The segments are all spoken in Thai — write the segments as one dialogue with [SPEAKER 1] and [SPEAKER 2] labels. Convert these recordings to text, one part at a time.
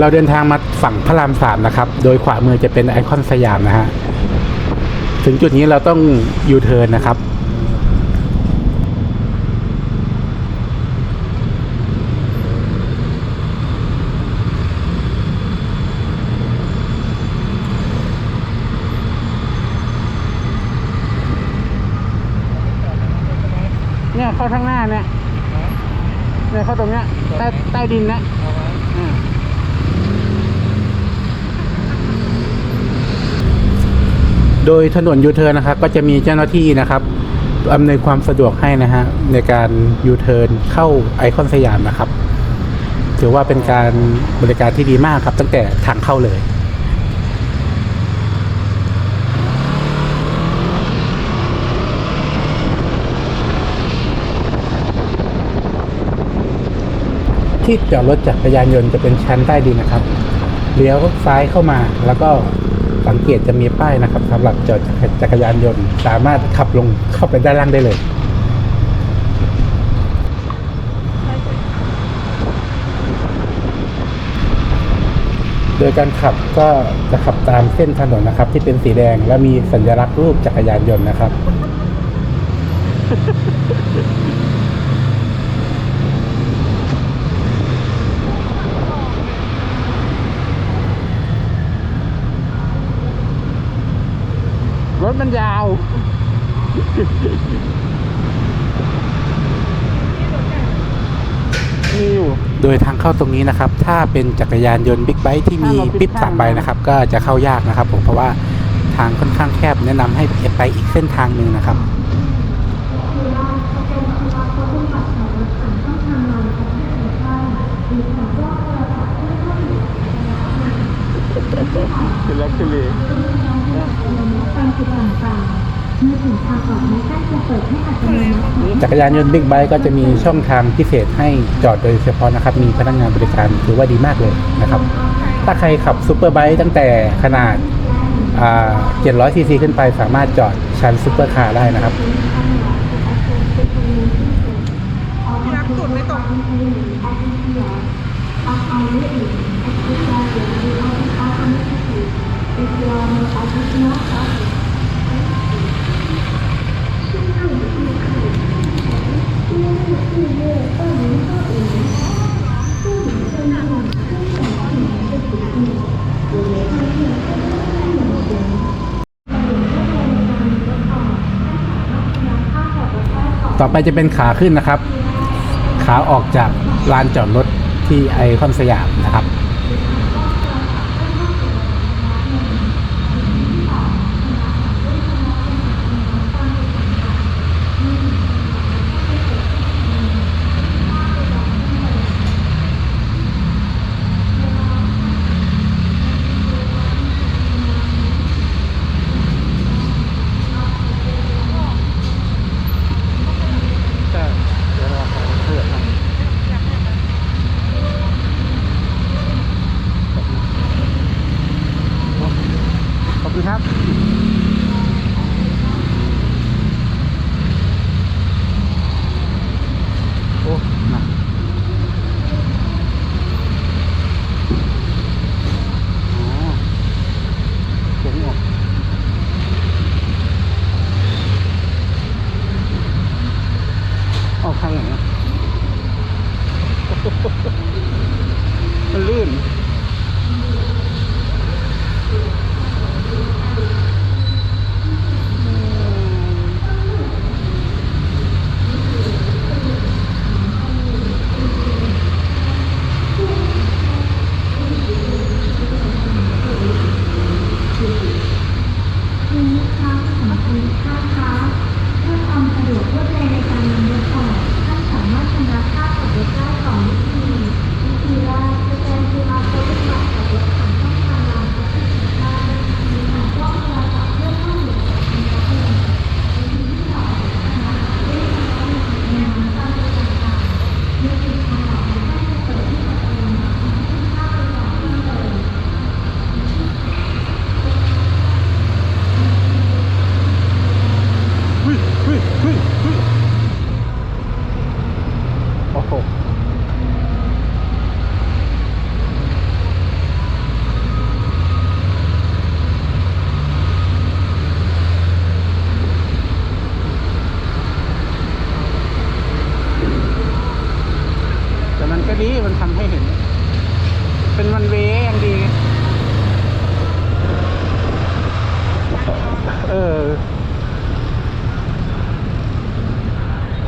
[SPEAKER 1] เราเดินทางมาฝั่งพระรามสามนะครับ โดยขวามือจะเป็นไอคอนสยามนะฮะ ถึงจุดนี้เราต้องยูเทิร์นนะครับเนี่ยเข้าทางหน้าเนี่ยเนี่ยเข้าตรงเนี้ยใต้ใต้ดินนะอืม โดยถนนยูเทิร์นนะครับ ก็จะมีเจ้าหน้าที่นะครับอำนวยความสะดวกให้นะฮะในการยูเทิร์นเข้าไอคอนสยามนะครับ ถือว่าเป็นการบริการที่ดีมากครับ ตั้งแต่ทางเข้าเลยที่จอดรถจักรยานยนต์จะเป็นชั้นใต้ดินนะครับ เลี้ยวซ้ายเข้ามาแล้วก็ สังเกตจะมีป้ายนะครับสำหรับจอดจักรยานยนต์ สามารถขับลงเข้าไปด้านล่างได้เลยโดยการขับก็จะขับตามเส้นถนนนะครับ ที่เป็นสีแดงและมีสัญลักษณ์รูปจักรยานยนต์นะครับ มันยาว มีอยู่โดยทางเข้าตรงนี้นะครับ ถ้าเป็นจักรยานยนต์บิ๊กไบค์ที่มีปิ๊บสามใบนะครับ ก็จะเข้ายากนะครับ ผมเพราะว่าทางค่อนข้างแคบแนะนำให้ไปอีกเส้นทางหนึ่งนะครับ
[SPEAKER 2] เป็นลัก ชัวรี่
[SPEAKER 1] จักรยานยนต์บิ๊กไบค์ก็จะมีช่องทางพิเศษให้จอดโดยเฉพาะนะครับ มีพนักงานบริการถือว่าดีมากเลยนะครับ ถ้าใครขับซูเปอร์ไบค์ตั้งแต่ขนาดอ่า700ซีซีขึ้นไปสามารถจอดชั้นซูเปอร์คาร์ได้นะครับ
[SPEAKER 3] รักตุดไม่ตก
[SPEAKER 1] ต่อไปจะเป็นขาขึ้นนะครับ ขาออกจากลานจอดรถที่ไอคอนสยามนะครับ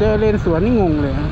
[SPEAKER 2] เจอเลนสวนนี่งงเลยฮะ